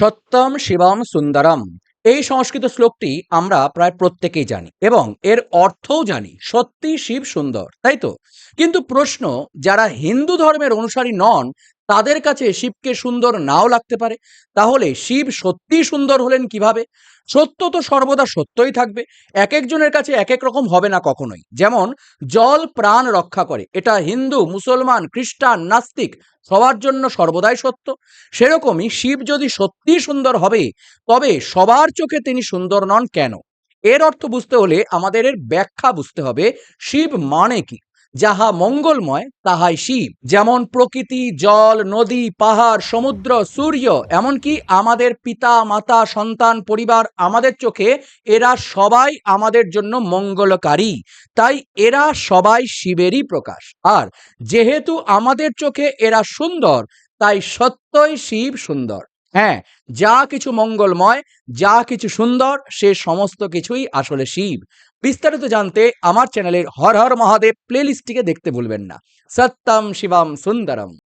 সত্যম শিবম সুন্দরম। এই সংস্কৃত শ্লোকটি আমরা প্রায় প্রত্যেকেই জানি এবং এর অর্থও জানি সত্যি শিব সুন্দর, তাই তো? কিন্তু প্রশ্ন, যারা হিন্দু ধর্মের অনুসারী নন তাদের কাছে শিবকে সুন্দর নাও লাগতে পারে। তাহলে শিব সত্যিই সুন্দর হলেন কীভাবে? সত্য তো সর্বদা সত্যই থাকবে। এক একজনের কাছে এক এক রকম হবে না কখনোই। যেমন, জল প্রাণ রক্ষা করে। এটা হিন্দু, মুসলমান, খ্রিস্টান, নাস্তিক, সবার জন্য সর্বদাই সত্য। সেরকমই শিব যদি সত্যিই সুন্দর হবে, তবে সবার চোখে তিনি সুন্দর নন কেন? এর অর্থ বুঝতে হলে আমাদের এর ব্যাখ্যা বুঝতে হবে, শিব মানে কি? যাহা মঙ্গলময়, তাহাই শিব। যেমন প্রকৃতি, জল, নদী, পাহাড়, সমুদ্র, সূর্য, এমনকি আমাদের পিতা, মাতা, সন্তান, পরিবার আমাদের চোখে, এরা সবাই আমাদের জন্য মঙ্গলকারী। তাই এরা সবাই শিবেরই প্রকাশ। আর যেহেতু আমাদের চোখে এরা সুন্দর, তাই সত্যই শিব সুন্দর। হ্যাঁ যা কিছু মঙ্গলময়, যা কিছু সুন্দর, সে সমস্ত কিছুই আসলে শিব। বিস্তারিত জানতে আমার চ্যানেলের হর হর মহাদেব প্লেলিস্টটিকে দেখতে ভুলবেন না। সত্যম শিবম সুন্দরম।